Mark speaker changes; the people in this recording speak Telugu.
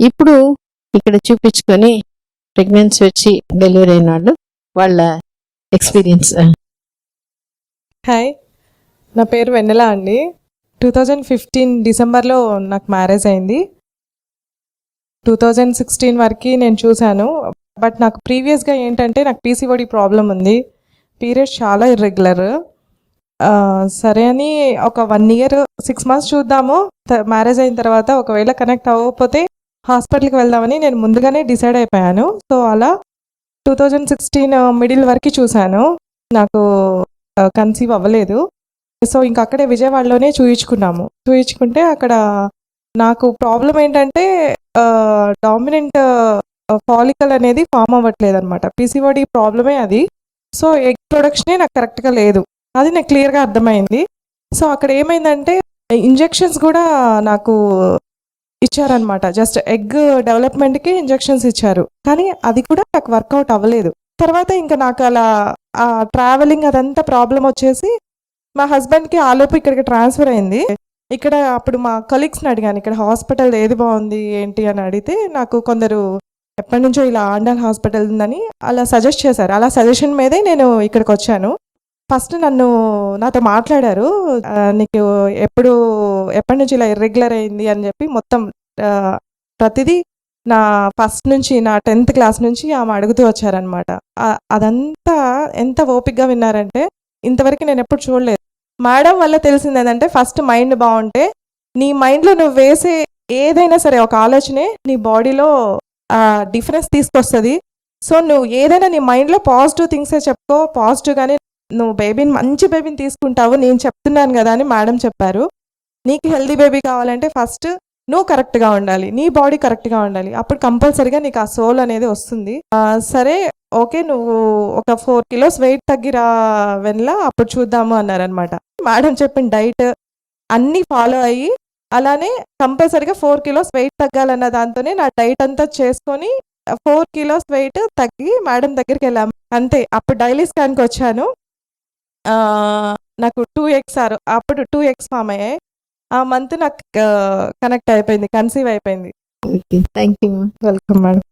Speaker 1: ఇప్పుడు ఇక్కడ చూపించుకొని ప్రెగ్నెన్సీ వచ్చి డెలివరీ అయిన వాళ్ళు వాళ్ళ ఎక్స్పీరియన్స్
Speaker 2: హాయ్ నా పేరు వెన్నెల అండి. టూ థౌజండ్ ఫిఫ్టీన్ డిసెంబర్లో నాకు మ్యారేజ్ అయింది. టూ థౌజండ్ సిక్స్టీన్ వరకు నేను చూశాను. బట్ నాకు ప్రీవియస్గా ఏంటంటే నాకు పీసీఓడి ప్రాబ్లం ఉంది. పీరియడ్స్ చాలా ఇర్రెగ్యులర్ సరే అని ఒక వన్ ఇయర్ సిక్స్ మంత్స్ చూద్దాము. మ్యారేజ్ అయిన తర్వాత ఒకవేళ కనెక్ట్ అవ్వకపోతే హాస్పిటల్కి వెళ్దామని నేను ముందుగానే డిసైడ్ అయిపోయాను. సో అలా టూ థౌజండ్ సిక్స్టీన్ మిడిల్ వరకు చూశాను. నాకు కన్సీవ్ అవ్వలేదు. సో ఇంకా అక్కడే విజయవాడలోనే చూయించుకున్నాము. చూయించుకుంటే అక్కడ నాకు ప్రాబ్లం ఏంటంటే డామినెంట్ ఫాలికల్ అనేది ఫామ్ అవ్వట్లేదు అనమాట పీసీఓడి ప్రాబ్లమే అది. సో ఎగ్ ప్రొడక్షనే నాకు కరెక్ట్గా లేదు. అది నాకు క్లియర్గా అర్థమైంది. సో అక్కడ ఏమైందంటే ఇంజెక్షన్స్ కూడా నాకు ఇచ్చారనమాట జస్ట్ ఎగ్ డెవలప్మెంట్కి ఇంజెక్షన్స్ ఇచ్చారు. కానీ అది కూడా నాకు వర్కౌట్ అవ్వలేదు. తర్వాత ఇంకా నాకు అలా ఆ ట్రావెలింగ్ అదంతా ప్రాబ్లం వచ్చేసి మా హస్బెండ్కి ఆలోపు ఇక్కడికి ట్రాన్స్ఫర్ అయింది. ఇక్కడ అప్పుడు మా కలీగ్స్ని అడిగాను ఇక్కడ హాస్పిటల్ ఏది బాగుంది ఏంటి? అని అడిగితే నాకు కొందరు ఎప్పటి నుంచో ఇలా ఆండల్ హాస్పిటల్ ఉందని అలా సజెస్ట్ చేశారు. అలా సజెషన్ మీదే నేను ఇక్కడికి వచ్చాను. ఫస్ట్ నన్ను నాతో మాట్లాడారు. నీకు ఎప్పుడు ఎప్పటి నుంచి ఇలా ఇర్రెగ్యులర్ అయింది అని చెప్పి మొత్తం ప్రతిదీ నా ఫస్ట్ నుంచి నా టెన్త్ క్లాస్ నుంచి ఆమె అడుగుతూ వచ్చారనమాట అదంతా ఎంత ఓపిక్గా విన్నారంటే ఇంతవరకు నేను ఎప్పుడు చూడలేదు. మేడం వల్ల తెలిసింది ఏంటంటే ఫస్ట్ మైండ్ బాగుంటే నీ మైండ్లో నువ్వు వేసే ఏదైనా సరే ఒక ఆలోచనే నీ బాడీలో డిఫరెన్స్ తీసుకొస్తుంది. సో నువ్వు ఏదైనా నీ మైండ్లో పాజిటివ్ థింగ్సే చెప్పుకో పాజిటివ్గానే నువ్వు బేబీని మంచి బేబీని తీసుకుంటావు నేను చెప్తున్నాను కదా అని మేడం చెప్పారు. నీకు హెల్దీ బేబీ కావాలంటే ఫస్ట్ నువ్వు కరెక్ట్గా ఉండాలి నీ బాడీ కరెక్ట్గా ఉండాలి. అప్పుడు కంపల్సరీగా నీకు ఆ సోల్ అనేది వస్తుంది. సరే ఓకే నువ్వు ఒక ఫోర్ కిలోస్ వెయిట్ తగ్గిరా వెనలా అప్పుడు చూద్దాము అన్నారనమాట మేడం చెప్పిన డైట్ అన్నీ ఫాలో అయ్యి అలానే కంపల్సరీగా ఫోర్ కిలోస్ వెయిట్ తగ్గాలన్న దాంతోనే నా డైట్ అంతా చేసుకొని ఫోర్ కిలోస్ వెయిట్ తగ్గి మేడం దగ్గరికి వెళ్ళాము. అంతే అప్పుడు డైలీ స్కాన్కి వచ్చాను. నాకు టూ ఎక్స్ ఆర్ అప్పుడు టూ ఎక్స్ ఫామ్ అయ్యాయి. ఆ మంత్ నాకు కనెక్ట్ అయిపోయింది కన్సీవ్ అయిపోయింది.
Speaker 1: Thank you
Speaker 2: welcome madam.